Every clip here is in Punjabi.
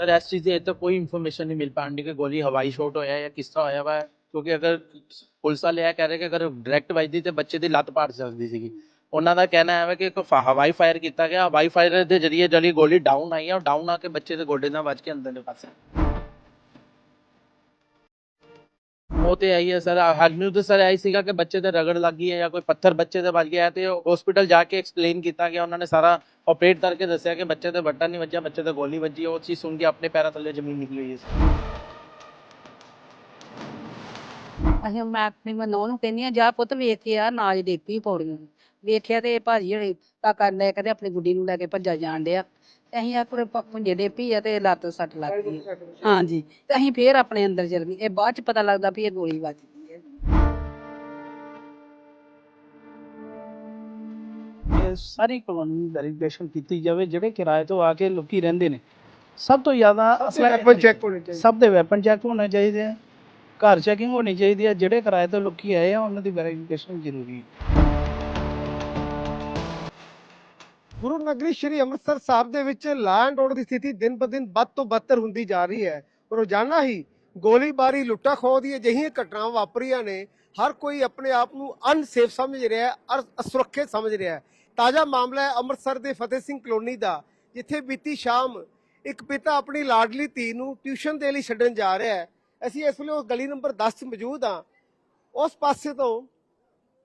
ਸਰ ਇਸ ਚੀਜ਼ ਦੀ ਅਜੇ ਕੋਈ ਇਨਫੋਰਮੇਸ਼ਨ ਨਹੀਂ ਮਿਲ ਪਾਉਂਦੀ ਕਿ ਗੋਲੀ ਹਵਾਈ ਸ਼ਾਟ ਹੋਇਆ ਜਾਂ ਕਿਸ ਤਰ੍ਹਾਂ ਹੋਇਆ ਵਾ। ਕਿਉਂਕਿ ਅਗਰ ਪੁਲਿਸ ਵਾਲੇ ਇਹ ਕਹਿ ਰਹੇ ਕਿ ਅਗਰ ਡਾਇਰੈਕਟ ਵੱਜਦੀ ਤੇ ਬੱਚੇ ਦੀ ਲੱਤ ਪਾੜ ਸਕਦੀ ਸੀਗੀ। ਉਹਨਾਂ ਦਾ ਕਹਿਣਾ ਹੈ ਕਿ ਇੱਕ ਹਵਾਈ ਫਾਇਰ ਕੀਤਾ ਗਿਆ। ਹਵਾਈ ਫਾਇਰ ਦੇ ਜ਼ਰੀਏ ਜਿਹੜੀ ਗੋਲੀ ਡਾਊਨ ਆਈ ਹੈ ਉਹ ਡਾਊਨ ਆ ਕੇ ਬੱਚੇ ਦੇ ਗੋਡੇ ਨਾਲ ਵੱਜ ਕੇ ਅੰਦਰ ਦੇ ਪਾਸੇ। ਉਹ ਤੇ ਆਈ ਹੈ ਸਰ ਹਾਲਮੀ ਤਾਂ ਸਰ ਆਈ ਸੀਗਾ ਕਿ ਬੱਚੇ ਤੇ ਰਗੜ ਲੱਗੀ ਹੈ ਜਾਂ ਕੋਈ ਪੱਥਰ ਬੱਚੇ ਤੇ ਵੱਜ ਗਿਆ ਹੈ ਤੇ ਹਸਪੀਟਲ ਜਾ ਕੇ ਐਕਸਪਲੇਨ ਕੀਤਾ ਗਿਆ ਉਹਨਾਂ ਨੇ ਸਾਰਾ ਆਪਰੇਟ ਕਰਕੇ ਦੱਸਿਆ ਕਿ ਬੱਚੇ ਤੇ ਵੱਟਾ ਨਹੀਂ ਵੱਜਿਆ ਬੱਚੇ ਤੇ ਗੋਲੀ ਵੱਜੀ ਉਹ ਚੀਜ਼ ਸੁਣ ਕੇ ਆਪਣੇ ਪੈਰਾਂ ਥੱਲੇ ਜ਼ਮੀਨ ਨਿਕਲੀ ਹੋਈ ਹੈ ਅਸੀਂ ਮੈਂ ਆਪਣੀ ਮਨੋਂ ਨੂੰ ਕਹਿੰਦੀ ਆ ਜਾ ਪੁੱਤ ਵੇਖ ਕੇ ਆ ਨਾਜ ਡੇਪੀ ਪੌੜੀਆਂ ਵੇਖਿਆ ਤੇ ਇਹ ਭਾਜੀ ਹਲੇ ਕਾਕਾ ਲੈ ਕੇ ਆਪਣੀ ਗੁੱਡੀ ਨੂੰ ਲੈ ਕੇ ਭੱਜਾ ਜਾਣ ਡਿਆ ਅਸੀਂ ਆਪਣੇ ਪੁੰਜੇ ਡੇਪੀ ਆ ਤੇ ਲੱਤ ਸੱਟ ਲੱਗ ਗਈ। ਹਾਂਜੀ ਤੇ ਅਸੀਂ ਫੇਰ ਆਪਣੇ ਅੰਦਰ ਚਲ ਗਏ। ਇਹ ਬਾਅਦ ਚ ਪਤਾ ਲੱਗਦਾ ਵੀ ਇਹ ਗੋਲੀ ਵੱਜਦੀ ਹੈ। ਇਹ ਸਾਰੀ ਕਾਨੂੰਨੀ ਵੈਰੀਫਿਕੇਸ਼ਨ ਕੀਤੀ ਜਾਵੇ ਜਿਹੜੇ ਕਿਰਾਏ ਤੋਂ ਆ ਕੇ ਲੋਕੀ ਰਹਿੰਦੇ ਨੇ ਸਭ ਤੋਂ ਜ਼ਿਆਦਾ ਵੈਪਨ ਚੈੱਕ ਹੋਣੇ ਚਾਹੀਦੇ। ਸਭ ਦੇ ਵੈਪਨ ਚੈੱਕ ਹੋਣੇ ਚਾਹੀਦੇ ਆ। ਘਰ ਚੈਕਿੰਗ ਹੋਣੀ ਚਾਹੀਦੀ ਹੈ ਜਿਹੜੇ ਕਿਰਾਏ ਤੋਂ ਲੋਕੀ ਆਏ ਆ ਉਹਨਾਂ ਦੀ ਵੈਰੀਫਿਕੇਸ਼ਨ ਜ਼ਰੂਰੀ ਹੈ। ਗੁਰੂ ਨਗਰੀ ਸ੍ਰੀ ਅੰਮ੍ਰਿਤਸਰ ਸਾਹਿਬ ਦੇ ਵਿੱਚ ਲਾ ਐਂਡ ਦੀ ਸਥਿਤੀ ਦਿਨ ਬ ਦਿਨ ਵੱਧ ਤੋਂ ਬਦਤਰ ਹੁੰਦੀ ਜਾ ਰਹੀ ਹੈ। ਰੋਜ਼ਾਨਾ ਹੀ ਗੋਲੀਬਾਰੀ ਲੁੱਟਾ ਖੋਹ ਦੀ ਅਜਿਹੀਆਂ ਘਟਨਾਵਾਂ ਵਾਪਰੀਆਂ ਨੇ। ਹਰ ਕੋਈ ਆਪਣੇ ਆਪ ਨੂੰ ਅਨਸੇਫ ਸਮਝ ਰਿਹਾ ਹੈ, ਅਰ ਅਸੁਰੱਖਿਅਤ ਸਮਝ ਰਿਹਾ ਹੈ। ਤਾਜ਼ਾ ਮਾਮਲਾ ਹੈ ਅੰਮ੍ਰਿਤਸਰ ਦੇ ਫਤਿਹ ਸਿੰਘ ਕਲੋਨੀ ਦਾ, ਜਿੱਥੇ ਬੀਤੀ ਸ਼ਾਮ ਇੱਕ ਪਿਤਾ ਆਪਣੀ ਲਾਡਲੀ ਧੀ ਨੂੰ ਟਿਊਸ਼ਨ ਦੇ ਲਈ ਛੱਡਣ ਜਾ ਰਿਹਾ ਹੈ। ਅਸੀਂ ਇਸ ਵੇਲੇ ਉਹ ਗਲੀ ਨੰਬਰ 10 'ਚ ਮੌਜੂਦ ਹਾਂ। ਉਸ ਪਾਸੇ ਤੋਂ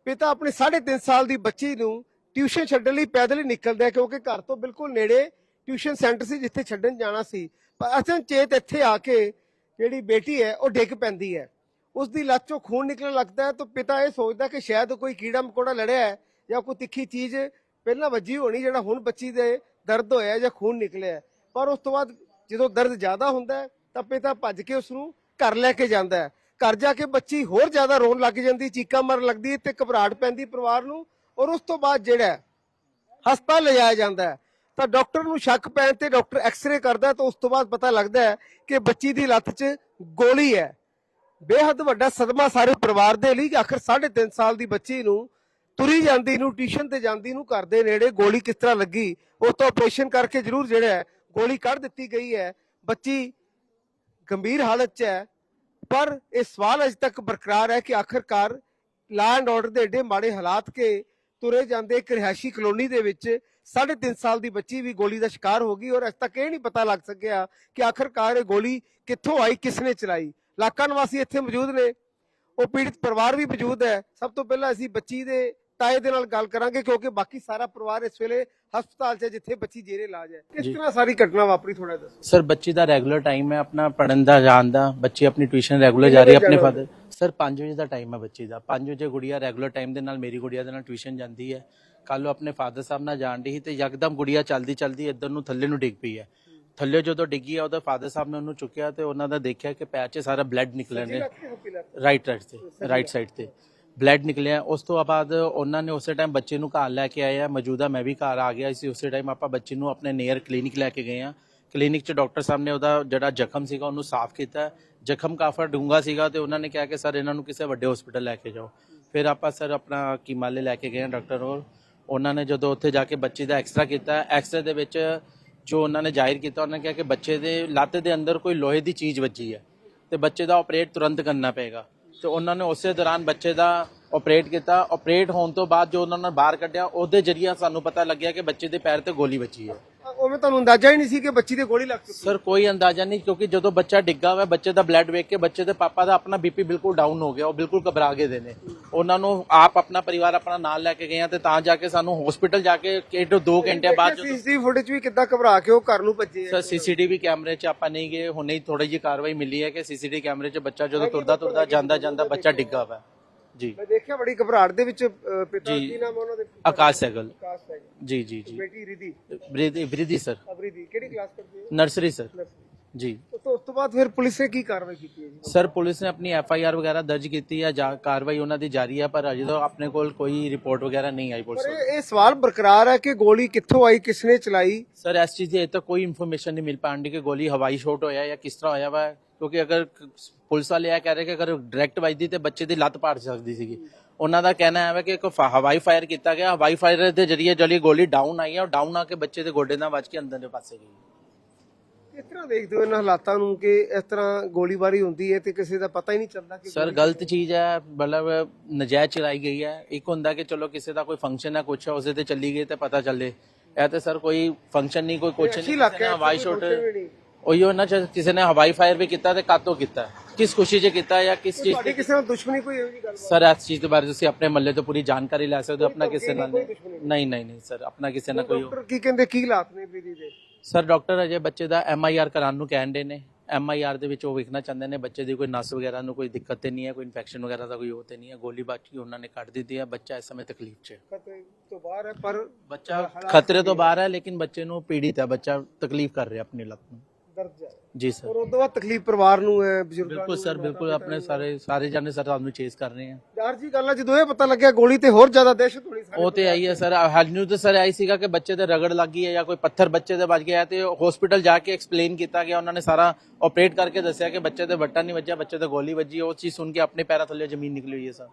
ਪਿਤਾ ਆਪਣੀ 3.5 ਸਾਲ ਦੀ ਬੱਚੀ ਨੂੰ ਟਿਊਸ਼ਨ ਛੱਡਣ ਲਈ ਪੈਦਲ ਹੀ ਨਿਕਲਦਾ ਕਿਉਂਕਿ ਘਰ ਤੋਂ ਬਿਲਕੁਲ ਨੇੜੇ ਟਿਊਸ਼ਨ ਸੈਂਟਰ ਸੀ ਜਿੱਥੇ ਛੱਡਣ ਜਾਣਾ ਸੀ। ਪਰ ਅਚਨਚੇਤ ਇੱਥੇ ਆ ਕੇ ਜਿਹੜੀ ਬੇਟੀ ਹੈ, ਉਹ ਡਿੱਗ ਪੈਂਦੀ ਹੈ। ਉਸ ਦੀ ਲੱਤ ਚੋਂ ਖੂਨ ਨਿਕਲਣ ਲੱਗਦਾ ਹੈ, ਤਾਂ ਪਿਤਾ ਇਹ ਸੋਚਦਾ ਕਿ ਸ਼ਾਇਦ ਕੋਈ ਕੀੜਾ ਮਕੌੜਾ ਲੜਿਆ ਹੈ ਜਾਂ ਕੋਈ ਤਿੱਖੀ ਚੀਜ਼ ਪਹਿਲਾਂ ਵੱਜੀ ਹੋਣੀ, ਜਿਹੜਾ ਹੁਣ ਬੱਚੀ ਦੇ ਦਰਦ ਹੋਇਆ ਜਾਂ ਖੂਨ ਨਿਕਲਿਆ ਪਰ ਉਸ ਤੋਂ ਬਾਅਦ ਜਦੋਂ ਦਰਦ ਜ਼ਿਆਦਾ ਹੁੰਦਾ ਤਾਂ ਪਿਤਾ ਭੱਜ ਕੇ ਉਸ ਨੂੰ ਘਰ ਲੈ ਕੇ ਜਾਂਦਾ ਹੈ। ਘਰ ਜਾ ਕੇ ਬੱਚੀ ਹੋਰ ਜ਼ਿਆਦਾ ਰੋਣ ਲੱਗ ਜਾਂਦੀ, ਚੀਕਾਂ ਮਾਰਨ ਲੱਗਦੀ ਹੈ ਤੇ ਘਬਰਾਹਟ ਪੈਂਦੀ ਪਰਿਵਾਰ ਨੂੰ। ਔਰ ਉਸ ਤੋਂ ਬਾਅਦ ਜਿਹੜਾ ਹਸਪਤਾਲ ਲਿਜਾਇਆ ਜਾਂਦਾ ਹੈ। ਤਾਂ ਡਾਕਟਰ ਨੂੰ ਸ਼ੱਕ ਪੈਣ ਤੇ ਡਾਕਟਰ ਐਕਸ-ਰੇ ਕਰਦਾ ਤਾਂ ਉਸ ਤੋਂ ਬਾਅਦ ਪਤਾ ਲੱਗਦਾ ਹੈ ਕਿ ਬੱਚੀ ਦੀ ਲੱਤ 'ਚ ਗੋਲੀ ਹੈ। ਬੇਹੱਦ ਵੱਡਾ ਸਦਮਾ ਸਾਰੇ ਪਰਿਵਾਰ ਦੇ ਲਈ ਕਿ ਆਖਰ 3.5 ਸਾਲ ਦੀ ਬੱਚੀ ਨੂੰ ਤੁਰੀ ਜਾਂਦੀ ਨੂੰ, ਟਿਊਸ਼ਨ ਤੇ ਜਾਂਦੀ ਨੂੰ, ਘਰ ਦੇ ਨੇੜੇ ਗੋਲੀ ਕਿਸ ਤਰ੍ਹਾਂ ਲੱਗੀ, ਉਹ ਤੋਂ ਆਪਰੇਸ਼ਨ ਕਰਕੇ ਜ਼ਰੂਰ ਜਿਹੜਾ ਗੋਲੀ ਕੱਢ ਦਿੱਤੀ ਗਈ ਹੈ। ਬੱਚੀ ਗੰਭੀਰ ਹਾਲਤ 'ਚ ਹੈ, ਪਰ ਇਹ ਸਵਾਲ ਅਜੇ ਤੱਕ ਬਰਕਰਾਰ ਹੈ ਕਿ ਆਖਰਕਾਰ ਲਾ ਐਂਡ ਆਰਡਰ ਦੇ ਏਡੇ ਮਾੜੇ ਹਾਲਾਤ ਕੇ ਤੁਰੇ ਜਾਂਦੇ ਇੱਕ ਰਿਹਾਇਸ਼ੀ ਕਲੋਨੀ ਦੇ ਵਿੱਚ 3.5 ਸਾਲ ਦੀ ਬੱਚੀ ਵੀ ਗੋਲੀ ਦਾ ਸ਼ਿਕਾਰ ਹੋ ਗਈ ਔਰ ਅਜੇ ਤੱਕ ਇਹ ਨਹੀਂ ਪਤਾ ਲੱਗ ਸਕਿਆ ਕਿ ਆਖਰਕਾਰ ਇਹ ਗੋਲੀ ਕਿੱਥੋਂ ਆਈ ਕਿਸ ਨੇ ਚਲਾਈ। ਇਲਾਕਾ ਨਿਵਾਸੀ ਇੱਥੇ ਮੌਜੂਦ ਨੇ। ਉਹ ਪੀੜਤ ਪਰਿਵਾਰ ਵੀ ਮੌਜੂਦ ਹੈ। ਸਭ ਤੋਂ ਪਹਿਲਾਂ ਅਸੀਂ ਬੱਚੀ ਦੇ ਤਾਏ ਦੇ ਨਾਲ ਗੱਲ ਕਰਾਂਗੇ ਕਿਉਂਕਿ ਬਾਕੀ ਸਾਰਾ ਪਰਿਵਾਰ ਇਸ ਵੇਲੇ ਹਸਪਤਾਲ 'ਚ ਹੈ ਜਿੱਥੇ ਬੱਚੀ ਜੇਰੇ ਇਲਾਜ ਹੈ। ਕਿਸ। ਤਰ੍ਹਾਂ ਸਾਰੀ ਘਟਨਾ ਵਾਪਰੀ ਥੋੜਾ ਦੱਸੋ। ਸਰ ਬੱਚੀ ਦਾ ਰੈਗੂਲਰ ਟਾਈਮ ਹੈ ਆਪਣਾ ਪੜਨ ਦਾ ਜਾਣ ਦਾ। ਬੱਚੀ ਆਪਣੀ ਟਿਊਸ਼ਨ ਰੈਗੂਲਰ ਜਾ ਰਹੀ ਹੈ ਆਪਣੇ ਫਾਦਰ ਸਰ 5 ਵਜੇ ਦਾ ਟਾਈਮ ਹੈ ਬੱਚੀ ਦਾ। 5 ਵਜੇ ਗੁੜੀਆ ਰੈਗੂਲਰ ਟਾਈਮ ਦੇ ਨਾਲ ਮੇਰੀ ਗੁੜੀਆ ਦੇ ਨਾਲ ਟਿਊਸ਼ਨ ਜਾਂਦੀ ਹੈ। ਕੱਲ ਉਹ ਆਪਣੇ ਫਾਦਰ ਸਾਹਿਬ ਨਾਲ ਜਾਣ ਸੀ ਤੇ ਯਕਦਮ ਗੁੜੀਆ ਚਲਦੀ ਚਲਦੀ ਇੱਧਰ ਨੂੰ ਥੱਲੇ ਨੂੰ ਡਿੱਗ ਪਈ ਹੈ। ਥੱਲੇ ਜਦੋਂ ਡਿੱਗੀ ਹੈ ਉਹਦਾ ਫਾਦਰ ਸਾਹਿਬ ਨੇ ਉਹਨੂੰ ਚੁੱਕਿਆ ਤੇ ਉਹਨਾਂ ਦਾ ਦੇਖਿਆ ਕਿ ਪੈਰ 'ਚ ਸਾਰਾ ਬਲੱਡ ਨਿਕਲਣ ਨੇ। ਰਾਈਟ ਰਾਈਟ ਤੇ ਰਾਈਟ ਸਾਈਡ ਤੇ। ਬਲੱਡ ਨਿਕਲਿਆ। ਉਸ ਤੋਂ ਬਾਅਦ ਉਹਨਾਂ ਨੇ ਉਸੇ ਟਾਈਮ ਬੱਚੇ ਨੂੰ ਘਰ ਲੈ ਕੇ ਆਏ ਆ। ਮੌਜੂਦਾ ਮੈਂ ਵੀ ਘਰ ਆ ਗਿਆ ਸੀ। ਉਸੇ ਟਾਈਮ ਆਪਾਂ ਬੱਚੇ ਨੂੰ ਆਪਣੇ ਨੀਅਰ ਕਲੀਨਿਕ ਲੈ ਕੇ ਗਏ ਆ। ਕਲੀਨਿਕ 'ਚ ਡਾਕਟਰ ਸਾਹਿਬ ਨੇ ਉਹਦਾ ਜਿਹੜਾ ਜ਼ਖਮ ਸੀਗਾ, ਉਹਨੂੰ ਸਾਫ਼ ਕੀਤਾ। ਜ਼ਖਮ ਕਾਫਾ ਡੂੰਘਾ ਸੀਗਾ ਤੇ ਉਹਨਾਂ ਨੇ ਕਿਹਾ ਕਿ, ਸਰ, ਇਹਨਾਂ ਨੂੰ ਕਿਸੇ ਵੱਡੇ ਹਸਪੀਟਲ ਲੈ ਕੇ ਜਾਓ। ਫਿਰ ਆਪਾਂ, ਸਰ, ਆਪਣਾ ਕੀਮਾਲੇ ਲੈ ਕੇ ਗਏ ਆ ਡਾਕਟਰ ਕੋਲ। ਉਹਨਾਂ ਨੇ ਜਦੋਂ ਉੱਥੇ ਜਾ ਕੇ ਬੱਚੇ ਦਾ ਐਕਸਰਾ ਕੀਤਾ ਐਕਸਰੇ ਦੇ ਵਿੱਚ ਜੋ ਉਹਨਾਂ ਨੇ ਜ਼ਾਹਿਰ ਕੀਤਾ, ਉਹਨਾਂ ਨੇ ਕਿਹਾ ਕਿ ਬੱਚੇ ਦੇ ਲੱਤ ਦੇ ਅੰਦਰ ਕੋਈ ਲੋਹੇ ਦੀ ਚੀਜ਼ ਵੱਜੀ ਹੈ ਤੇ ਬੱਚੇ ਦਾ ਆਪਰੇਟ ਤੁਰੰਤ ਕਰਨਾ ਪਏਗਾ। ਤੇ ਉਹਨਾਂ ਨੇ ਉਸੇ ਦੌਰਾਨ ਬੱਚੇ ਦਾ ਆਪਰੇਟ ਕੀਤਾ। ਆਪਰੇਟ ਹੋਣ ਤੋਂ ਬਾਅਦ ਜੋ ਉਹਨਾਂ ਨੇ ਬਾਹਰ ਕੱਢਿਆ, ਉਹਦੇ ਜਰੀਏ ਸਾਨੂੰ ਪਤਾ ਲੱਗਿਆ ਕਿ ਬੱਚੇ ਦੇ ਪੈਰ ਤੇ ਗੋਲੀ ਵੱਜੀ ਹੈ। ਉਵੇਂ ਤੁਹਾਨੂੰ ਅੰਦਾਜ਼ਾ ਹੀ ਨਹੀਂ ਸੀ ਕਿ ਬੱਚੀ ਤੇ ਗੋਲੀ ਲੱਗ ਚੁੱਕੀ ਸਰ ਕੋਈ ਅੰਦਾਜ਼ਾ ਨਹੀਂ ਕਿਉਂਕਿ ਜਦੋਂ ਬੱਚਾ ਡਿੱਗਾ ਹੋਇਆ ਬੱਚੇ ਦਾ ਬਲੱਡ ਵੇਖ ਕੇ ਬੱਚੇ ਦੇ ਪਾਪਾ ਦਾ ਆਪਣਾ ਬੀਪੀ ਬਿਲਕੁਲ ਡਾਊਨ ਹੋ ਗਿਆ ਉਹ ਬਿਲਕੁਲ ਘਬਰਾ ਗਏ ਦੇ ਨੇ ਉਹਨਾਂ ਨੂੰ ਆਪ ਆਪਣਾ ਪਰਿਵਾਰ ਆਪਣਾ ਨਾਲ ਲੈ ਕੇ ਗਏ ਆ ਤੇ ਤਾਂ ਜਾ ਕੇ ਸਾਨੂੰ ਹਸਪੀਟਲ ਜਾ ਕੇ ਤੋਂ 2 ਘੰਟੇ ਬਾਅਦ ਸੀਸੀਟੀਵੀ ਫੁਟੇਜ ਵੀ ਕਿੱਦਾਂ ਘਬਰਾ ਕੇ ਉਹ ਘਰ ਨੂੰ ਭੱਜੇ ਸਰ ਸੀਸੀਟੀਵੀ ਕੈਮਰੇ 'ਚ ਆਪਾਂ ਨਹੀਂ ਗਏ ਹੁਣੇ ਹੀ ਥੋੜੀ ਜਿਹੀ ਕਾਰਵਾਈ ਮਿਲੀ ਹੈ ਕਿ ਸੀਸੀਟੀਵੀ ਕੈਮਰੇ 'ਚ ਬੱਚਾ ਜਦੋਂ ਤੁਰਦਾ ਤੁਰਦਾ ਜਾਂਦਾ ਜਾਂਦਾ ਬੱਚਾ ਡਿੱਗਾ ਹੋਇਆ। ਜੀ। ਮੈਂ ਦੇਖਿਆ ਬੜੀ ਘਬਰਾਹਟ ਦੇ ਵਿੱਚ ਅਹ, ਪਿਤਾ ਜੀ। ਕੀ ਨਾਮ ਉਹਨਾਂ ਦੇ? ਆਕਾਸ਼ ਸਹਿਗਲ ਆਕਾਸ਼ ਸੈਗਲ। ਜੀ ਜੀ ਜੀ। ਬੇਟੀ ਰਿਧੀ। ਬ੍ਰਿਧੀ ਬ੍ਰਿਧੀ ਸਰ। ਅਬਰੀ ਦੀ ਕਿਹੜੀ ਕਲਾਸ ਕਰਦੀ ਹੈ? Nursery sir. ਜੀ। ਉਸ ਤੋਂ ਉਸ ਤੋਂ ਬਾਅਦ ਫਿਰ ਪੁਲਿਸ ਨੇ ਕੀ ਕਾਰਵਾਈ ਕੀਤੀ ਹੈ ਜੀ? ਸਰ ਪੁਲਿਸ ਨੇ ਆਪਣੀ ਐਫ ਆਈ ਆਰ ਵਗੈਰਾ ਦਰਜ ਕੀਤੀ ਹੈ ਜਾ ਕਾਰਵਾਈ ਉਹਨਾਂ ਦੀ ਜਾਰੀ ਹੈ ਪਰ ਅਜੇ ਤੱਕ ਆਪਣੇ ਕੋਲ ਕੋਈ ਰਿਪੋਰਟ ਵਗੈਰਾ ਨਹੀਂ ਆਈ ਪੁਲਿਸ ਪਰ ਵੱਲੋਂ। ਇਹ ਇਹ ਸਵਾਲ ਬਰਕਰਾਰ ਹੈ ਕਿ ਗੋਲੀ ਕਿੱਥੋਂ ਆਈ ਕਿਸ ਨੇ ਚਲਾਈ? ਸਰ ਇਸ ਚੀਜ਼ ਦੀ ਅਜੇ ਤੱਕ ਕੋਈ ਇਨਫੋਰਮੇਸ਼ਨ ਨਹੀਂ ਮਿਲ ਪਾਂਡੀ ਕਿ ਗੋਲੀ ਹਵਾਈ ਸ਼ਾਟ ਹੋਇਆ ਜਾਂ ਕਿਸ ਤਰ੍ਹਾਂ ਹੋਇਆ ਵਾ ਕਿਉਂਕਿ ਅਗਰ ਕ- ਪੁਲਿਸ ਵਾਲੇ ਇਹ ਕਹਿ ਰਹੇ ਕਿ ਅਗਰ ਡਾਇਰੈਕਟ ਵੱਜਦੀ ਤੇ ਬੱਚੇ ਦੀ ਲੱਤ ਪਾੜ ਸਕਦੀ ਸੀਗੀ। ਉਹਨਾਂ ਦਾ ਕਹਿਣਾ ਹੈ ਕਿ ਇੱਕ ਫ- ਹਵਾਈ ਫਾਇਰ ਕੀਤਾ ਗਿਆ। ਹਵਾਈ ਫਾਇਰ ਦੇ ਜ਼ਰੀਏ ਜਲੀ ਗੋਲੀ ਡਾਊਨ ਆਈ ਹੈ ਔਰ ਡਾਊਨ ਆ ਕੇ ਬੱਚੇ ਦੇ ਗੋਡੇ ਨਾਲ ਵੱਜ ਕੇ ਅੰਦਰ ਦੇ ਪਾਸੇ ਗਈ। ਕਿਸ ਤਰ੍ਹਾਂ ਦੇਖਦੇ ਹੋ ਇਹਨਾਂ ਹਾਲਾਤਾਂ ਨੂੰ ਕਿ ਇਸ ਤਰ੍ਹਾਂ ਗੋਲੀਬਾਰੀ ਹੁੰਦੀ ਹੈ ਤੇ ਕਿਸੇ ਦਾ ਪਤਾ ਹੀ ਨਹੀਂ ਚੱਲਦਾ ਕਿ ਸਰ ਗਲਤ ਚੀਜ਼ ਹੈ ਮਤਲਬ ਨਜਾਇਜ਼ ਚਲਾਈ ਗਈ ਹੈ। ਇੱਕ ਹੁੰਦਾ ਕਿ ਚਲੋ ਕਿਸੇ ਦਾ ਕੋਈ ਫੰਕਸ਼ਨ ਹੈ ਕੁਛ ਹੈ ਉਸੇ ਤੇ ਚੱਲੀ ਗਈ ਤੇ ਪਤਾ ਚੱਲੇ। ਇਹ ਤੇ ਸਰ ਕੋਈ ਫੰਕਸ਼ਨ ਨਹੀਂ ਕੋਈ ਕੁਛ ਨਹੀਂ ਹਵਾਈ ਸ਼ੋਟ। ਉਹੀਓ ਨਾ ਕਿਸੇ ਨੇ ਹਵਾਈ ਫਾਇਰ ਵੀ ਕੀਤਾ ਤੇ ਕਾਤੋਂ ਕੀਤਾ। ਕਿਸ ਖੁਸ਼ੀ 'ਚ ਕੀਤਾ ਜਾਂ ਕਿਸ ਚੀਜ਼ ਤੁਹਾਡੀ ਕਿਸੇ ਨਾਲ ਦੁਸ਼ਮਣੀ ਕੋਈ ਇਹੋ ਗੱਲ ਸਰ ਇਸ ਚੀਜ਼ ਦੇ ਬਾਰੇ ਤੁਸੀਂ ਆਪਣੇ ਮੱਲੇ ਤੋਂ ਪੂਰੀ ਜਾਣਕਾਰੀ ਲੈ ਸਕਦੇ ਹੋ ਆਪਣਾ ਕਿਸੇ ਨਾਲ ਨਹੀਂ। ਨਹੀਂ। ਨਹੀਂ ਸਰ ਆਪਣਾ ਕਿਸੇ ਨਾਲ ਕੋਈ ਡਾਕਟਰ ਕੀ ਕਹਿੰਦੇ ਕੀ ਹਾਲਾਤ ਨੇ ਬੀਦੀ ਦੇ? ਸਰ ਡਾਕਟਰ ਅਜੇ ਬੱਚੇ ਦਾ ਐਮ ਆਈ ਆਰ ਕਰਾਉਣ ਨੂੰ ਕਹਿਣ ਦੇ ਨੇ। ਐਮ ਆਈ ਆਰ ਦੇ ਵਿੱਚ ਉਹ ਵੇਖਣਾ ਚਾਹੁੰਦੇ ਨੇ ਬੱਚੇ ਦੀ ਕੋਈ ਨਸ ਵਗੈਰਾ ਨੂੰ ਕੋਈ ਦਿੱਕਤ ਤੇ ਨਹੀਂ ਹੈ ਕੋਈ ਇਨਫੈਕਸ਼ਨ ਵਗੈਰਾ ਦਾ ਕੋਈ ਉਹ ਤੇ ਨਹੀਂ ਹੈ ਗੋਲੀ ਬਾਕੀ ਉਹਨਾਂ ਨੇ ਕੱਢ ਦਿੱਤੀ ਹੈ ਬੱਚਾ ਇਸ ਸਮੇਂ ਤਕਲੀਫ 'ਚ ਹੈ। ਖਤਰੇ ਤੋਂ ਬਾਹਰ ਹੈ ਪਰ ਬੱਚਾ ਖਤਰੇ ਤੋਂ ਬਾਹਰ ਹੈ ਲੇਕਿਨ ਬੱਚੇ ਨੂੰ ਪੀੜਿਤ ਹੈ ਬੱਚਾ ਤਕਲੀਫ ਕਰ ਰਿਹਾ ਆਪਣੀ ਲੱਤ ਨੂੰ। ਹੈ ਜੀ ਸਰ। ਔਰ ਉਸ ਤੋਂ ਬਾਅਦ ਤਕਲੀਫ ਪਰਿਵਾਰ ਨੂੰ ਹੈ ਬਜ਼ੁਰਗਾਂ ਬਿਲਕੁਲ ਸਰ ਬਿਲਕੁਲ ਆਪਣੇ ਸਾਰੇ ਸਾਰੇ ਜਾਣੇ ਸਰ ਤੁਹਾਨੂੰ ਚੇਸ ਕਰ ਰਹੇ ਆ। ਯਾਰ ਜੀ ਗੱਲ ਹੈ ਜਦੋਂ ਇਹ ਪਤਾ ਲੱਗਿਆ ਗੋਲੀ ਤੇ ਹੋਰ ਜ਼ਿਆਦਾ ਦਹਿਸ਼ਤ ਹੋਣੀ ਸਾਰੇ ਉਹ ਤੇ ਆਈ ਹੈ ਸਰ। ਹਾਲ ਨੂੰ ਤਾਂ ਸਰ ਆਈ ਸੀਗਾ ਕਿ ਬੱਚੇ ਤੇ ਰਗੜ ਲੱਗੀ ਹੈ ਜਾਂ ਕੋਈ ਪੱਥਰ ਬੱਚੇ ਦੇ ਵੱਜ ਗਿਆ ਤੇ ਹਸਪੀਟਲ ਜਾ ਕੇ ਐਕਸਪਲੇਨ ਕੀਤਾ ਗਿਆ। ਉਹਨਾਂ ਨੇ ਸਾਰਾ ਆਪਰੇਟ ਕਰਕੇ ਦੱਸਿਆ ਕਿ ਬੱਚੇ ਤੇ ਵੱਟਾ ਨਹੀਂ ਵੱਜਿਆ ਬੱਚੇ ਤੇ ਗੋਲੀ ਵੱਜੀ। ਉਹ ਚੀਜ਼ ਸੁਣ ਕੇ ਆਪਣੇ ਪੈਰਾਂ ਥੱਲੇ ਜ਼ਮੀਨ ਨਿਕਲੀ ਹੋਈ ਹੈ ਸਰ।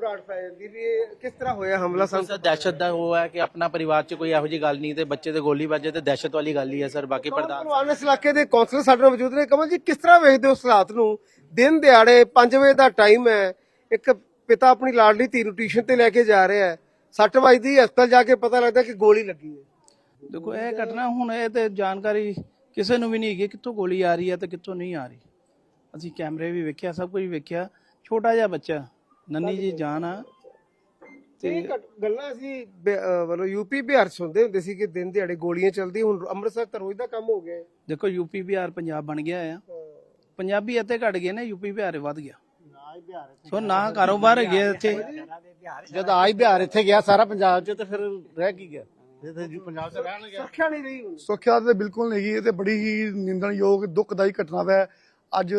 ਘਬਰਾਹਟ ਪੈ ਜਾਂਦੀ ਵੀ ਇਹ ਕਿਸ ਤਰ੍ਹਾਂ ਹੋਇਆ ਹਮਲਾ ਸਰ ਸਾਨੂੰ ਦਹਿਸ਼ਤ ਦਾ ਉਹ ਹੈ ਕਿ ਆਪਣਾ ਪਰਿਵਾਰ 'ਚ ਕੋਈ ਇਹੋ ਜਿਹੀ ਗੱਲ ਨਹੀਂ ਤੇ ਬੱਚੇ ਤੇ ਗੋਲੀ ਵੱਜੇ ਤੇ ਦਹਿਸ਼ਤ ਵਾਲੀ ਗੱਲ ਹੀ ਹੈ ਸਰ ਬਾਕੀ ਪ੍ਰਧਾਨ ਭਲਵਾਨ ਇਸ ਇਲਾਕੇ ਦੇ ਕੌਂਸਲਰ ਸਾਡੇ ਨਾਲ ਮੌਜੂਦ ਨੇ। ਕਮਲ ਜੀ ਕਿਸ ਤਰ੍ਹਾਂ ਵੇਖਦੇ ਹੋ ਉਸ ਹਾਲਾਤ ਨੂੰ? ਦਿਨ ਦਿਹਾੜੇ 5 ਵਜੇ ਦਾ ਟਾਈਮ ਹੈ। ਇੱਕ ਪਿਤਾ ਆਪਣੀ ਲਾਡਲੀ ਧੀ ਨੂੰ ਟਿਊਸ਼ਨ ਤੇ ਲੈ ਕੇ ਜਾ ਰਿਹਾ ਹੈ। 6 ਵਜੇ ਹਸਪਤਾਲ ਜਾ ਕੇ ਪਤਾ ਲੱਗਦਾ ਕਿ ਗੋਲੀ ਲੱਗੀ ਹੈ। ਦੇਖੋ ਇਹ ਘਟਨਾ ਹੁਣ ਇਹ ਤੇ ਜਾਣਕਾਰੀ ਕਿਸੇ ਨੂੰ ਵੀ ਨਹੀਂ ਹੈਗੀ ਕਿੱਥੋਂ ਗੋਲੀ ਆ ਰਹੀ ਹੈ ਤੇ ਕਿੱਥੋਂ ਨਹੀਂ ਆ ਰਹੀ। ਅਸੀਂ ਕੈਮਰੇ ਵੀ ਵੇਖਿਆ ਸਭ ਕੁਝ ਵੇਖਿਆ। ਛੋਟਾ ਜਿਹਾ ਬੱਚਾ ਨੰਨੀ ਜੀ ਜਾਨ ਆ ਘਟ- ਗੱਲਾਂ ਅਸੀਂ ਮਤਲਬ ਯੂਪੀ ਬਿਹਾਰ ਸੁਣਦੇ ਹੁੰਦੇ ਸੀ ਕਿ ਦਿਨ ਦਿਹਾੜੇ ਗੋਲੀਆਂ ਚੱਲਦੀ ਹੁਣ ਅੰਮ੍ਰਿਤਸਰ ਤਾਂ ਰੋਜ਼ ਦਾ ਕੰਮ ਹੋ ਗਿਆ। ਦੇਖੋ ਯੂਪੀ ਬਿਹਾਰ ਪੰਜਾਬ ਬਣ ਗਿਆ ਆ। ਪੰਜਾਬੀ ਇੱਥੇ ਘਟ ਗਏ ਨੇ ਯੂਪੀ ਬਿਹਾਰ ਵੱਧ ਗਿਆ। ਸੋ ਨਾ ਕਾਰੋਬਾਰ ਹੈਗੇ ਇੱਥੇ। ਜਦ ਆਜ ਬਿਹਾਰ ਇੱਥੇ ਗਿਆ ਸਾਰਾ ਪੰਜਾਬ ਚ ਤੇ ਫਿਰ ਰਹਿ ਕੀ ਗਿਆ? ਤਾਂ ਪੰਜਾਬ ਚ ਰਹਿਣ ਗਿਆ ਸੁਰੱਖਿਆ ਨਹੀਂ ਰਹੀ ਹੁਣ। ਸੁਰੱਖਿਆ ਤੇ ਬਿਲਕੁਲ ਨਹੀਂ ਗੀ ਇਹ ਤੇ ਬੜੀ ਹੀ ਨਿੰਦਣਯੋਗ ਦੁੱਖਦਾਈ ਘਟਨਾ ਹੈ ਅੱਜ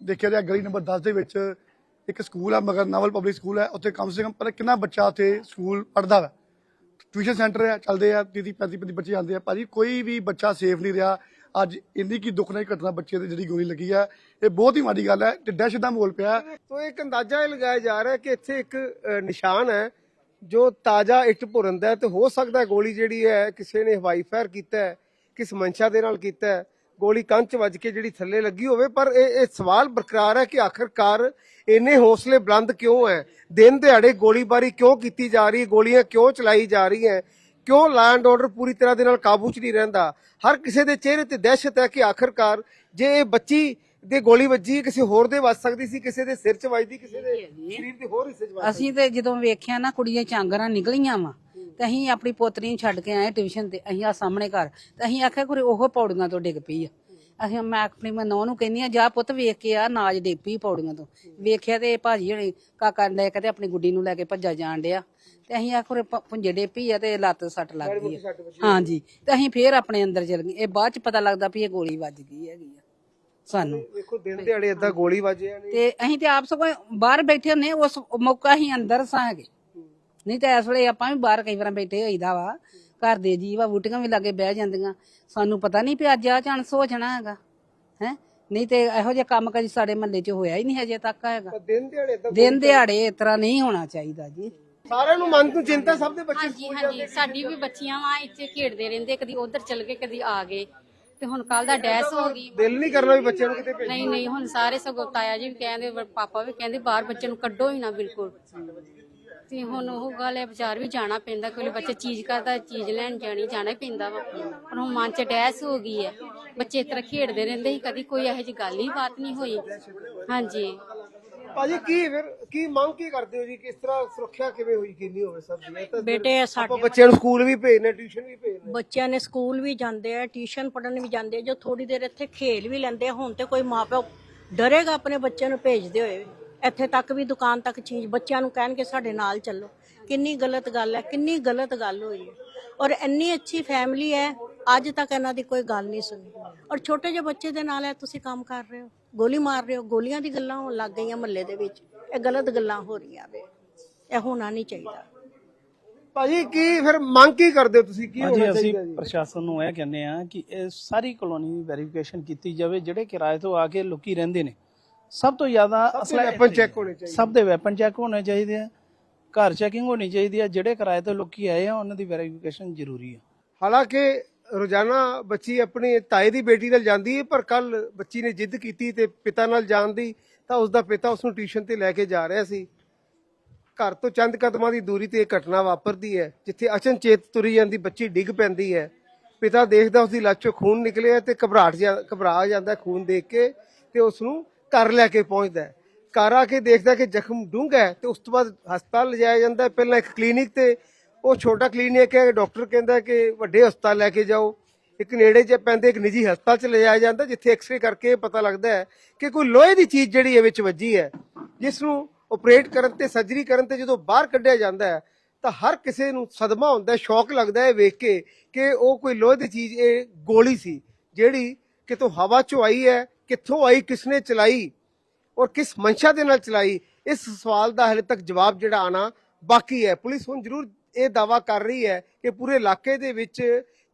ਦੇਖਿਆ ਜਾ ਗਲੀ ਨੰਬਰ 10 ਦੇ ਵਿੱਚ ਇੱਕ ਸਕੂਲ ਹੈ ਮਗਰ ਨਾਵਲ ਪਬਲਿਕ ਸਕੂਲ ਹੈ, ਉੱਥੇ ਕਮ ਸੇ ਕਮ ਪਰ ਕਿੰਨਾ ਬੱਚਾ ਉੱਥੇ ਸਕੂਲ ਪੜਦਾ ਵਾ। ਟਿਊਸ਼ਨ ਸੈਂਟਰ ਹੈ, ਚੱਲਦੇ ਆ 30 35 35 ਬੱਚੇ ਆਉਂਦੇ ਆ। ਭਾਜੀ, ਕੋਈ ਵੀ ਬੱਚਾ ਸੇਫ ਨਹੀਂ ਰਿਹਾ। ਅੱਜ ਇੰਨੀ ਕੀ ਦੁੱਖਦਾਈ ਘਟਨਾ ਬੱਚੇ ਤੇ ਜਿਹੜੀ ਗੋਲੀ ਲੱਗੀ ਹੈ ਇਹ ਬਹੁਤ ਹੀ ਮਾੜੀ ਗੱਲ ਹੈ, ਤੇ ਡੈਸ਼ ਦਾ ਮਾਹੌਲ ਪਿਆ। ਸੋ ਇੱਕ ਅੰਦਾਜ਼ਾ ਇਹ ਲਗਾਇਆ ਜਾ ਰਿਹਾ ਕਿ ਇੱਥੇ ਇੱਕ ਨਿਸ਼ਾਨ ਹੈ, ਜੋ ਤਾਜ਼ਾ ਇੱਟ ਭੁਰਨ ਦਾ ਤੇ ਹੋ ਸਕਦਾ ਗੋਲੀ ਜਿਹੜੀ ਹੈ, ਕਿਸੇ ਨੇ ਹਵਾਈ ਫਾਇਰ ਕੀਤਾ ਹੈ, ਕਿਸ ਮਨਸ਼ਾ ਦੇ ਨਾਲ ਕੀਤਾ ਹੈ। ਗੋਲੀ ਕੰਚ ਵੱਜ ਕੇ ਜਿਹੜੀ ਥੱਲੇ ਲੱਗੀ ਹੋਵੇ ਪਰ ਇਹ ਇਹ ਸਵਾਲ ਬਰਕਰਾਰ ਹੈ ਕਿ ਆਖਰਕਾਰ ਇੰਨੇ ਹੌਸਲੇ ਬੁਲੰਦ ਕਿਉਂ ਹੈ? ਦਿਨ ਦਿਹਾੜੇ ਗੋਲੀਬਾਰੀ ਕਿਉਂ ਕੀਤੀ ਜਾ ਰਹੀ ਹੈ? ਗੋਲੀਆਂ ਕਿਉਂ ਚਲਾਈ ਜਾ ਰਹੀਆਂ ਕਿਉਂ ਲੈਂਡ ਆਰਡਰ ਪੂਰੀ ਤਰ੍ਹਾਂ ਦੇ ਨਾਲ ਕਾਬੂ 'ਚ ਨਹੀਂ ਰਹਿੰਦਾ? ਹਰ ਕਿਸੇ ਦੇ ਚਿਹਰੇ ਤੇ ਦਹਿਸ਼ਤ ਹੈ ਕਿ ਆਖਰਕਾਰ ਜੇ ਇਹ ਬੱਚੀ ਦੇ ਗੋਲੀ ਵੱਜੀ ਕਿਸੇ ਹੋਰ ਦੇ ਵੱਜ ਸਕਦੀ ਸੀ ਕਿਸੇ ਦੇ ਸਿਰ 'ਚ ਵੱਜਦੀ ਕਿਸੇ ਦੇ ਸਰੀਰ ਦੇ ਹੋਰ ਹਿੱਸੇ 'ਚ ਵੱਜ ਅਸੀਂ ਤੇ ਜਦੋਂ ਵੇਖਿਆ ਨਾ ਕੁੜੀਆਂ ਚਾਂਗਰਾਂ ਨਿਕਲੀਆਂ ਵਾ ਤੇ ਅਸੀਂ ਆਪਣੀ ਪੋਤਰੀ ਨੂੰ ਛੱਡ ਕੇ ਆਏ ਟਿਊਸ਼ਨ ਤੇ ਅਸੀਂ ਆ ਸਾਹਮਣੇ ਘਰ ਤੇ ਅਸੀਂ ਆਖਿਆ ਕੁਰੇ ਉਹ ਪੌੜੀਆਂ ਤੋਂ ਡਿੱਗ ਪਈ ਆ। ਅਸੀਂ ਮੈਂ ਆਪਣੀ ਮਨੋਂ ਨੂੰ ਕਹਿੰਦੀ ਆ ਜਾ ਪੁੱਤ ਵੇਖ ਕੇ ਆ ਨਾਜ ਡਿੱਗ ਪਈ ਪੌੜੀਆਂ ਤੋਂ। ਵੇਖਿਆ ਤੇ ਭਾਜੀ ਹਣੀ ਕਾਕਾ ਲੈ ਕੇ ਤੇ ਆਪਣੀ ਗੁੱਡੀ ਨੂੰ ਲੈ ਕੇ ਭੱਜਾ ਜਾਣ ਡਿਆ। ਤੇ ਅਸੀਂ ਆਖਰੇ ਪੁੰਜੇ ਡੇ ਪਈ ਆ ਤੇ ਲੱਤ ਸੱਟ ਲੱਗ ਗਈ ਆ। ਹਾਂਜੀ ਤੇ ਅਸੀਂ ਫੇਰ ਆਪਣੇ ਅੰਦਰ ਚਲ ਗਏ। ਇਹ ਬਾਅਦ ਚ ਪਤਾ ਲੱਗਦਾ ਵੀ ਇਹ ਗੋਲੀ ਵੱਜ ਗਈ ਹੈਗੀ ਆ ਸਾਨੂੰ। ਵੇਖੋ ਦਿਨ ਦਿਹਾੜੇ ਏਦਾਂ ਗੋਲੀ ਵੱਜਿਆ ਨੇ। ਤੇ ਅਸੀਂ ਤੇ ਆਪ ਸਗੋਂ ਬਾਹਰ ਬੈਠੇ ਹੁੰਨੇ ਉਸ ਮੌਕਾ ਅਸੀਂ ਅੰਦਰ ਸਾਂਗੇ ਨਹੀਂ ਤਾਂ ਇਸ ਵੇਲੇ ਆਪਾਂ ਵੀ ਬਾਹਰ ਕਈ ਵਾਰ ਬੈਠੇ ਹੋਈਦਾ ਵਾ ਘਰ ਦੇ ਜੀਵ ਆ ਬੂਟੀਆਂ ਵੀ ਲਾਗੇ ਬਹਿ ਜਾਂਦੀਆਂ। ਸਾਨੂੰ ਪਤਾ ਨਹੀਂ ਵੀ ਅੱਜ ਆ ਚਾਂਸ ਹੋ ਜਾਣਾ ਹੈਗਾ ਹੈ? ਨਹੀਂ ਤੇ ਇਹੋ ਜਿਹਾ ਕੰਮ ਕਦੀ ਸਾਡੇ ਮਹੱਲੇ 'ਚ ਹੋਇਆ ਹੀ ਨਹੀਂ ਹਜੇ ਤੱਕ ਹੈਗਾ। ਤਾਂ ਦਿਨ ਦਿਹਾੜੇ ਏਦਾਂ ਦਿਨ ਦਿਹਾੜੇ ਇਸ ਤਰ੍ਹਾਂ ਨਹੀਂ ਹੋਣਾ ਚਾਹੀਦਾ ਜੀ। ਸਾਰਿਆਂ ਨੂੰ ਮਨ ਨੂੰ ਚਿੰਤਾ ਸਭ ਦੇ ਬੱਚੇ ਹਾਂਜੀ ਹਾਂਜੀ ਸਾਡੀ ਵੀ ਬੱਚੀਆਂ ਵਾ ਇੱਥੇ ਖੇਡਦੇ ਰਹਿੰਦੇ ਕਦੀ ਉਧਰ ਚਲ ਗਏ ਕਦੀ ਆ ਗਏ। ਤੇ ਹੁਣ ਕੱਲ ਦਾ ਡੈਸ ਹੋ ਗਈ। ਦਿਲ ਨਹੀਂ ਕਰਨਾ ਵੀ ਬੱਚਿਆਂ ਨੂੰ ਕਿਤੇ ਭੇਜ ਨਹੀਂ ਨਹੀਂ ਹੁਣ ਸਾਰੇ ਸਗੋਂ ਤਾਇਆ ਜੀ ਵੀ ਕਹਿੰਦੇ ਵ- ਪਾਪਾ ਵੀ ਕਹਿੰਦੇ ਬਾਹਰ ਬੱਚੇ ਨੂੰ ਕੱਢੋ ਹੀ ਨਾ ਬਿਲਕੁਲ। ਤੇ ਹੁਣ ਉਹ ਗੱਲ ਹੈ ਬਾਜ਼ਾਰ ਵੀ ਜਾਣਾ ਪੈਂਦਾ ਕੋਈ ਬੱਚਾ ਚੀਜ਼ ਕਰਦਾ ਚੀਜ਼ ਲੈਣ ਜਾਣੀ ਜਾਣਾ ਹੀ ਪੈਂਦਾ ਵਾ। ਪਰ ਹੁਣ ਮਨ ਚ ਡੈਸ ਹੋ ਗਈ ਹੈ। ਬੱਚੇ ਇਸ ਤਰ੍ਹਾਂ ਖੇਡਦੇ ਰਹਿੰਦੇ ਸੀ ਕਦੀ ਕੋਈ ਇਹੋ ਜਿਹੀ ਗੱਲ ਹੀ ਬਾਤ ਨਹੀਂ ਹੋਈ। ਹਾਂਜੀ। ਭਾਜੀ ਕੀ ਫਿਰ ਕੀ ਮੰਗ ਕੀ ਕਰਦੇ ਹੋ ਜੀ? ਕਿਸ ਤਰ੍ਹਾਂ ਸੁਰੱਖਿਆ ਕਿਵੇਂ ਹੋਈ ਕਿੰਨੀ ਹੋਵੇ ਸਭ ਦੀ? ਇਹ ਤਾਂ ਬੇਟੇ ਆਪਾਂ ਸਾਡੇ ਬੱਚਿਆਂ ਨੂੰ ਸਕੂਲ ਵੀ ਭੇਜਨੇ ਟਿਊਸ਼ਨ ਵੀ ਭੇਜਨੇ। ਬੱਚਿਆਂ ਨੇ ਸਕੂਲ ਵੀ ਜਾਂਦੇ ਆ ਟਿਊਸ਼ਨ ਪੜਨ ਵੀ ਜਾਂਦੇ ਆ ਜੋ ਥੋੜੀ ਦੇਰ ਇੱਥੇ ਖੇਲ ਵੀ ਲੈਂਦੇ ਆ ਹੁਣ ਤੇ ਕੋਈ ਮਾਪਿਓ ਡਰੇਗਾ ਆਪਣੇ ਬੱਚੇ ਨੂੰ ਭੇਜਦੇ ਹੋਏ ਇੱਥੇ ਤੱਕ ਵੀ ਦੁਕਾਨ ਤੱਕ ਚੀਜ਼ ਬੱਚਿਆਂ ਨੂੰ ਕਹਿਣਗੇ ਸਾਡੇ ਨਾਲ ਚੱਲੋ। ਕਿੰਨੀ ਗਲਤ ਗੱਲ ਹੈ ਕਿੰਨੀ ਗਲਤ ਗੱਲ ਹੋਈ ਹੈ। ਔਰ ਇੰਨੀ ਅੱਛੀ ਫੈਮਿਲੀ ਹੈ ਅੱਜ ਤੱਕ ਇਹਨਾਂ ਦੀ ਕੋਈ ਗੱਲ ਨਹੀਂ ਸੁਣੀ। ਔਰ ਛੋਟੇ ਜਿਹੇ ਬੱਚੇ ਦੇ ਨਾਲ ਹੈ ਤੁਸੀਂ ਕੰਮ ਕਰ ਰਹੇ ਹੋ ਗੋਲੀ ਮਾਰ ਰਹੇ ਹੋ ਗੋਲੀਆਂ ਦੀ ਗੱਲਾਂ ਹੋਣ ਲੱਗ ਗਈਆਂ ਮਹੱਲੇ ਦੇ ਵਿੱਚ। ਇਹ ਗਲਤ ਗੱਲਾਂ ਹੋ ਰਹੀਆਂ ਵੇ ਇਹ ਹੋਣਾ ਨਹੀਂ ਚਾਹੀਦਾ। ਭਾਜੀ ਕੀ ਫਿਰ ਮੰਗ ਕੀ ਕਰਦੇ ਹੋ ਤੁਸੀਂ? ਕੀ ਹੋਣਾ ਅਸੀਂ ਚਾਹੀਦਾ ਜੀ? ਪ੍ਰਸ਼ਾਸਨ ਨੂੰ ਇਹ ਕਹਿੰਦੇ ਆ ਕਿ ਇਹ ਸਾਰੀ ਕਲੋਨੀ ਦੀ ਵੈਰੀਫਿਕੇਸ਼ਨ ਕੀਤੀ ਜਾਵੇ ਜਿਹੜੇ ਕਿਰਾਏ ਤੋਂ ਆ ਕੇ ਲੋਕੀ ਰਹਿੰਦੇ ਨੇ। ਸਭ ਤੋਂ ਜ਼ਿਆਦਾ ਅਸਲਾ weapon check ਹੋਣੇ ਚਾਹੀਦੇ। ਸਭ ਦੇ ਵੈਪਨ ਚੈੱਕ ਹੋਣੇ ਚਾਹੀਦੇ ਆ। ਘਰ ਚੈਕਿੰਗ ਹੋਣੀ ਚਾਹੀਦੀ ਆ। ਜਿਹੜੇ ਕਿਰਾਏ ਤੋਂ ਲੋਕੀ ਆਏ ਆ ਉਹਨਾਂ ਦੀ ਵੈਰੀਫਿਕੇਸ਼ਨ ਜ਼ਰੂਰੀ ਆ। ਹਾਲਾਂਕਿ ਰੋਜ਼ਾਨਾ ਬੱਚੀ ਆਪਣੀ ਤਾਏ ਦੀ ਬੇਟੀ ਨਾਲ ਜਾਂਦੀ ਹੈ ਪਰ ਕੱਲ ਬੱਚੀ ਨੇ ਜਿੱਦ ਕੀਤੀ ਤੇ ਪਿਤਾ ਨਾਲ ਜਾਣ ਦੀ ਤਾਂ ਉਸ ਦਾ ਪਿਤਾ ਉਸ ਨੂੰ ਟਿਊਸ਼ਨ ਤੇ ਲੈ ਕੇ ਜਾ ਰਿਹਾ ਸੀ। ਘਰ ਤੋਂ ਚੰਦ ਕਦਮਾਂ ਦੀ ਦੂਰੀ ਤੇ ਇਹ ਘਟਨਾ ਵਾਪਰਦੀ ਹੈ ਜਿੱਥੇ ਅਚਨਚੇਤ ਤੁਰੀ ਜਾਂਦੀ ਬੱਚੀ ਡਿੱਗ ਪੈਂਦੀ ਹੈ। ਪਿਤਾ ਦੇਖਦਾ ਉਸ ਦੀ ਲੱਤ ਚੋਂ ਖੂਨ ਨਿਕਲਿਆ ਤੇ ਘਬਰਾਹਟ ਜਾ- ਘਬਰਾ ਜਾਂਦਾ ਖੂਨ ਦੇਖ ਕੇ ਤੇ ਉਸ ਨੂੰ ਘਰ ਲੈ ਕੇ ਪਹੁੰਚਦਾ ਘਰ ਆ ਕੇ ਦੇਖਦਾ ਕਿ ਜ਼ਖਮ ਡੂੰਘਾ ਹੈ ਤੇ ਉਸ ਤੋਂ ਬਾਅਦ ਹਸਪਤਾਲ ਲਿਜਾਇਆ ਜਾਂਦਾ ਪਹਿਲਾਂ ਇੱਕ ਕਲੀਨਿਕ ਤੇ ਉਹ ਛੋਟਾ ਕਲੀਨਿਕ ਹੈ। ਡਾਕਟਰ ਕਹਿੰਦਾ ਕਿ ਵੱਡੇ ਹਸਪਤਾਲ ਲੈ ਕੇ ਜਾਓ। ਇੱਕ ਨੇੜੇ 'ਚ ਪੈਂਦੇ, ਇੱਕ ਨਿੱਜੀ ਹਸਪਤਾਲ 'ਚ ਲਿਜਾਇਆ ਜਾਂਦਾ ਜਿੱਥੇ ਐਕਸ-ਰੇ ਕਰਕੇ ਪਤਾ ਲੱਗਦਾ ਹੈ ਕਿ ਕੋਈ ਲੋਹੇ ਦੀ ਚੀਜ਼ ਜਿਹੜੀ ਇਹ ਵਿੱਚ ਵੱਜੀ ਹੈ। ਜਿਸ ਨੂੰ ਆਪਰੇਟ ਕਰਨ ਤੇ, ਸਰਜਰੀ ਕਰਨ ਤੇ ਜਦੋਂ ਬਾਹਰ ਕੱਢਿਆ ਜਾਂਦਾ ਹੈ, ਤਾਂ ਹਰ ਕਿਸੇ ਨੂੰ ਸਦਮਾ ਹੁੰਦਾ ਸ਼ੌਕ ਲੱਗਦਾ ਹੈ ਵੇਖ ਕੇ ਕਿ ਉਹ ਕੋਈ ਲੋਹੇ ਦੀ ਚੀਜ਼, ਇਹ ਗੋਲੀ ਸੀ, ਜਿਹੜੀ ਕਿਤੋਂ ਹਵਾ 'ਚੋਂ ਆਈ ਹੈ ਕਿੱਥੋਂ ਆਈ, ਕਿਸਨੇ ਚਲਾਈ ਔਰ ਕਿਸ ਮਨਸ਼ਾ ਦੇ ਨਾਲ ਚਲਾਈ, ਇਸ ਸਵਾਲ ਦਾ ਹਲੇ ਤੱਕ ਜਵਾਬ ਜਿਹੜਾ ਆਣਾ ਬਾਕੀ ਹੈ। ਪੁਲਿਸ ਹੁਣ ਜ਼ਰੂਰ ਇਹ ਦਾਵਾ ਕਰ ਰਹੀ ਹੈ ਕਿ ਪੂਰੇ ਇਲਾਕੇ ਦੇ ਵਿੱਚ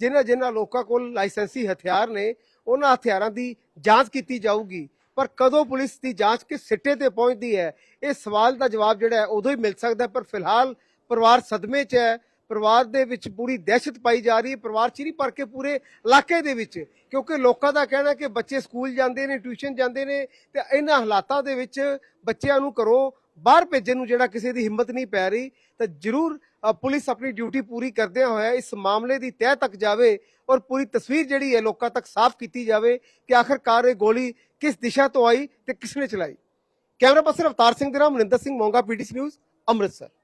ਜਿਨ੍ਹਾਂ ਜਿਨ੍ਹਾਂ ਲੋਕਾਂ ਕੋਲ ਲਾਇਸੈਂਸੀ ਹਥਿਆਰ ਨੇ, ਉਹਨਾਂ ਹਥਿਆਰਾਂ ਦੀ ਜਾਂਚ ਕੀਤੀ ਜਾਊਗੀ। ਪਰ ਕਦੋਂ ਪੁਲਿਸ ਦੀ ਜਾਂਚ ਕਿਸ ਸਿੱਟੇ ਤੇ ਪਹੁੰਚਦੀ ਹੈ, ਇਹ ਸਵਾਲ ਦਾ ਜਵਾਬ ਜਿਹੜਾ ਹੈ ਉਦੋਂ ਹੀ ਮਿਲ ਸਕਦਾ ਪਰ ਫਿਲਹਾਲ ਪਰਿਵਾਰ ਸਦਮੇ 'ਚ ਹੈ। ਪਰਿਵਾਰ ਦੇ ਵਿੱਚ ਪੂਰੀ ਦਹਿਸ਼ਤ ਪਾਈ ਜਾ ਰਹੀ ਹੈ, ਪਰਿਵਾਰ ਚਿਰੀ ਭਰ ਕੇ ਪੂਰੇ ਇਲਾਕੇ ਦੇ ਵਿੱਚ, ਕਿਉਂਕਿ ਲੋਕਾਂ ਦਾ ਕਹਿਣਾ ਕਿ ਬੱਚੇ ਸਕੂਲ ਜਾਂਦੇ ਨੇ, ਟਿਊਸ਼ਨ ਜਾਂਦੇ ਨੇ, ਤੇ ਇਹਨਾਂ ਹਾਲਾਤਾਂ ਦੇ ਵਿੱਚ ਬੱਚਿਆਂ ਨੂੰ ਘਰੋਂ ਬਾਹਰ ਭੇਜਣ ਨੂੰ ਜਿਹੜਾ ਕਿਸੇ ਦੀ ਹਿੰਮਤ ਨਹੀਂ ਪੈ ਰਹੀ, ਤਾਂ ਜ਼ਰੂਰ ਪੁਲਿਸ ਆਪਣੀ ਡਿਊਟੀ ਪੂਰੀ ਕਰਦਿਆਂ ਹੋਇਆ ਇਸ ਮਾਮਲੇ ਦੀ ਤਹਿ ਤੱਕ ਜਾਵੇ ਔਰ ਪੂਰੀ ਤਸਵੀਰ ਜਿਹੜੀ ਹੈ ਲੋਕਾਂ ਤੱਕ ਸਾਫ਼ ਕੀਤੀ ਜਾਵੇ ਕਿ ਆਖਰਕਾਰ ਇਹ ਗੋਲੀ ਕਿਸ ਦਿਸ਼ਾ ਤੋਂ ਆਈ ਤੇ ਕਿਸ ਨੇ ਚਲਾਈ। ਕੈਮਰਾ ਪਰਸਨ ਅਵਤਾਰ ਸਿੰਘ ਦੇ ਨਾਲ ਮਨਿੰਦਰ ਸਿੰਘ ਮੋਂਗਾ, ਪੀਟੀਸੀ ਨਿਊਜ਼, ਅੰਮ੍ਰਿਤਸਰ।